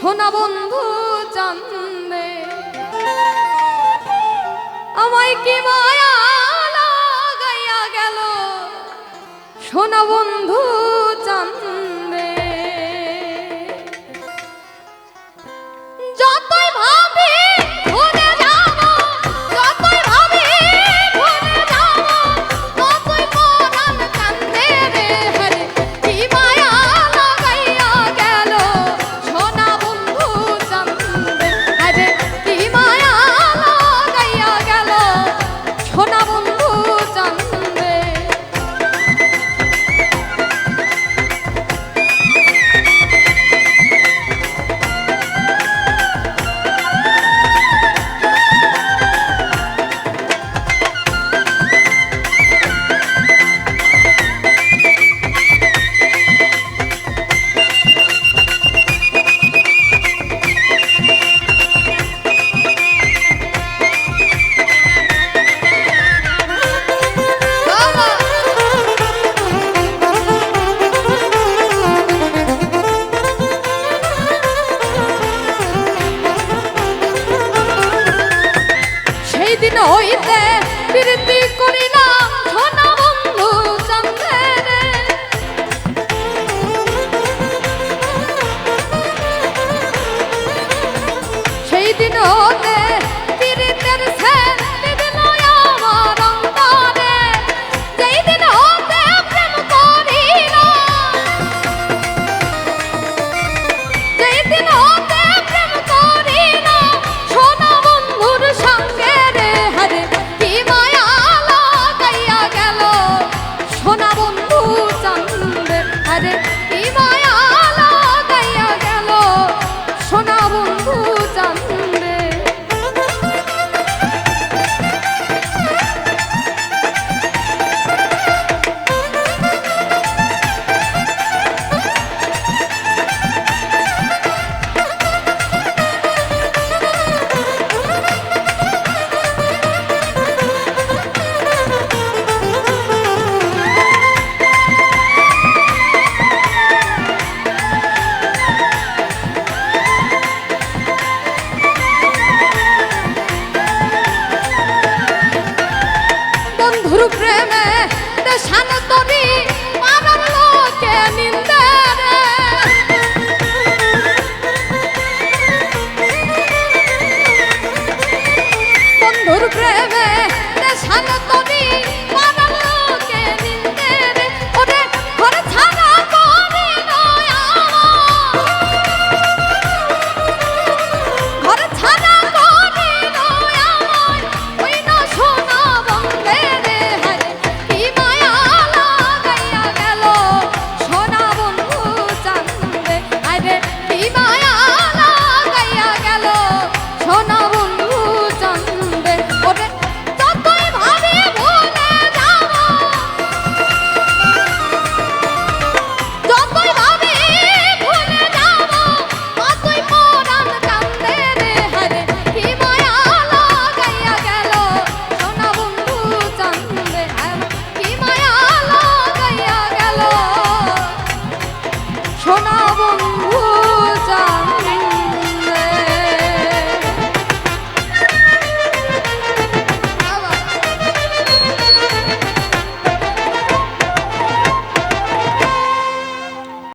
সোনা বন্ধু জানবে আমায় কি মায়া লাগাইয়া গেল? সোনা বন্ধু 오래됐다. গুরু প্রেমে দেশান